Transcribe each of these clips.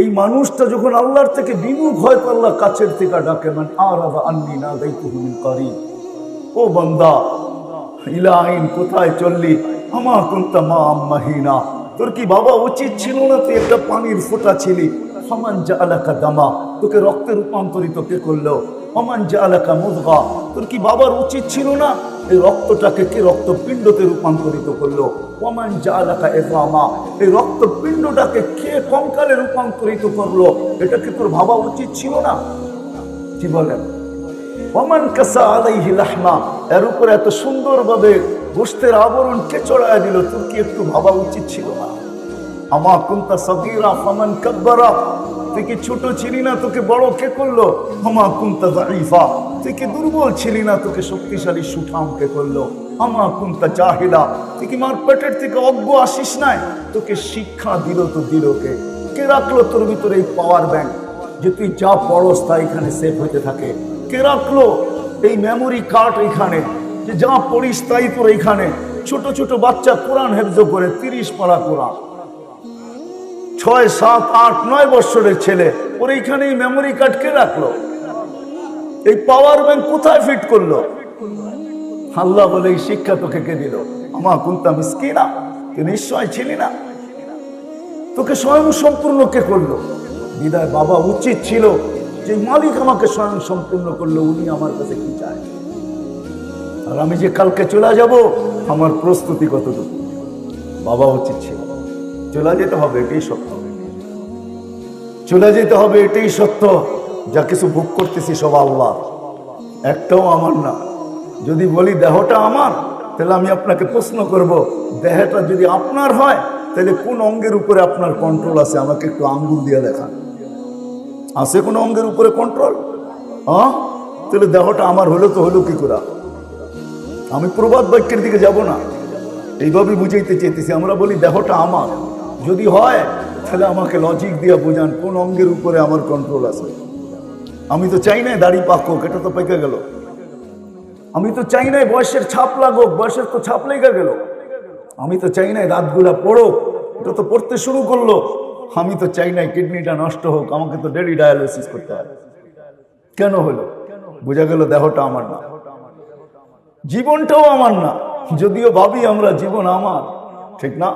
এই মানুষটা যখন আল্লাহর থেকে বিমুখ হয়, তো আল্লাহ কাছের থেকে ডাকে মানে আর আন্নি না দায়িত্ব করি ও বন্দা ইলাইন কোথায় চললি? আমা কুন্তা মা আম্মাহিনা তোর কি বাবা উচিত ছিল না তুই একটা পানির ফোঁটা ছিলি? সমান যা এলাকা দামা, তোকে রক্তে রূপান্তরিত কে করল? অমান যা আলাকা মুদগা তোর কি বাবার উচিত ছিল না? এই রক্তটাকে কে রক্তপিণ্ডতে রূপান্তরিত করল? ওমান যা আলাকা এফামা এই রক্তপিণ্ডটাকে কে কঙ্কালে রূপান্তরিত করল? এটা কি তোর ভাবা উচিত ছিল না? কি বলেন। ওমান কাসা আলাইহি এর উপরে এত সুন্দরভাবে গোস্তের আবরণ কে চড়ায় দিল? তোর কি একটু ভাবা উচিত ছিল না? আমা কুন্তা সগীরা ফামান কাব্বারা। তুই ছোট ছিলি না? তোকে বড় কে করল? আমা কুন্তা দাইফা তুই দুর্বল ছিলি না? তোকে শক্তিশালী সুঠাম কে করল? আমা কুন্তা জাহিলা। তুই কি মার পেটের থেকে অজ্ঞ আসিস নাই? তোকে শিক্ষা দিল তো দিল কে? কে রাখল তোর ভিতরে এই পাওয়ার ব্যাংক যে তুই যা পড়স তা এখানে সেভ হইতে থাকে। কে রাখল এই মেমোরি কার্ড এখানে? যে যা পড়িস তাই তোর এখানে। ছোট ছোট বাচ্চা কোরআন হেফজ করে তিরিশ পারা কোরআন। ছয়, সাত, আট, নয় বৎসরের ছেলে। ওর এইখানে এই মেমোরি কার্ড কে রাখল? এই পাওয়ার ব্যাংক কোথায় ফিট করল? আল্লাহ বলে, এই শিক্ষা তোকে কে দিল? আমার কুন্তা মিসকি না তুই নিশ্চয় ছিলি না। তোকে স্বয়ং সম্পূর্ণ কে করল? বিদায়, বাবা উচিত ছিল। যে মালিক আমাকে স্বয়ং সম্পূর্ণ করল, উনি আমার কাছে কি চায়? আর আমি যে কালকে চলে যাব, আমার প্রস্তুতি কতটুকু? বাবা উচিত ছিল। চলে যেতে হবে, এটাই সত্য। চলে যেতে হবে, এটাই সত্য। যা কিছু ভোগ করতেছি সব আল্লাহ। একটাও আমার না। যদি বলি দেহটা আমার, তাহলে আমি আপনাকে প্রশ্ন করব, দেহটা যদি আপনার হয়, তাহলে কোন অঙ্গের উপরে আপনার কন্ট্রোল আছে? আমাকে একটু আঙ্গুল দিয়ে দেখান। আছে কোনো অঙ্গের উপরে কন্ট্রোল হ্যাঁ? তাহলে দেহটা আমার হলো তো হলো কি করে? আমি প্রবাদ বাক্যের দিকে যাব না। এইভাবে বুঝাইতে চেয়েছি আমরা বলি দেহটা আমার। যদি হয়, তাহলে আমাকে লজিক দিয়ে বোঝান, কোন অঙ্গের উপরে আমার কন্ট্রোল আছে। আমি তো চাই না দাড়ি পাকুক এটা তো পেকে গেল। আমি তো চাই না বয়সের ছাপ লাগুক, বয়সের তো ছাপ লেগে গেল। আমি তো চাই না দাঁতগুলা পড়ুক, এটা তো পড়তে শুরু করল। আমি তো চাই না কিডনিটা নষ্ট হোক, আমাকে তো ডেলি ডায়ালিসিস করতে হয়। কেন হলো? বোঝা গেল দেহটা আমার না। জীবনটাও আমার না। যদিও ভাবি আমরা জীবন আমার, ঠিক না?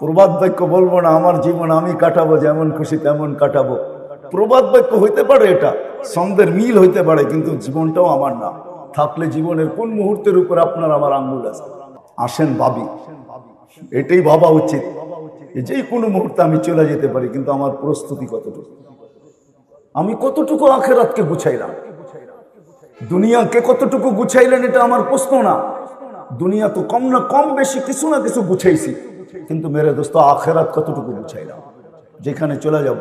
প্রবাদ বাক্য বলব না, আমার জীবন আমি কাটাবো, যেমন খুশি তেমন কাটাবো। প্রবাদ বাক্য হইতে পারে এটা সন্দের মিল হইতে পারে, কিন্তু জীবনটাও আমার না। থাকলে জীবনের কোন মুহূর্তের উপর আপনার আমার আঙ্গুল আছে? আসেন ভাবি। এটাই ভাবা উচিত। যে কোনো মুহূর্তে আমি চলে যেতে পারি, কিন্তু আমার প্রস্তুতি কতটুকু? আমি কতটুকু আখেরাতকে গুছাইলাম? দুনিয়াকে কতটুকু গুছাইলেন, এটা আমার প্রশ্ন না। দুনিয়া তো কম না কম, বেশি কিছু না কিছু গুছাইছি। কিন্তু মেরে দোস্ত আখেরাত কতটুকু বুঝাইলাম যেখানে চলে যাব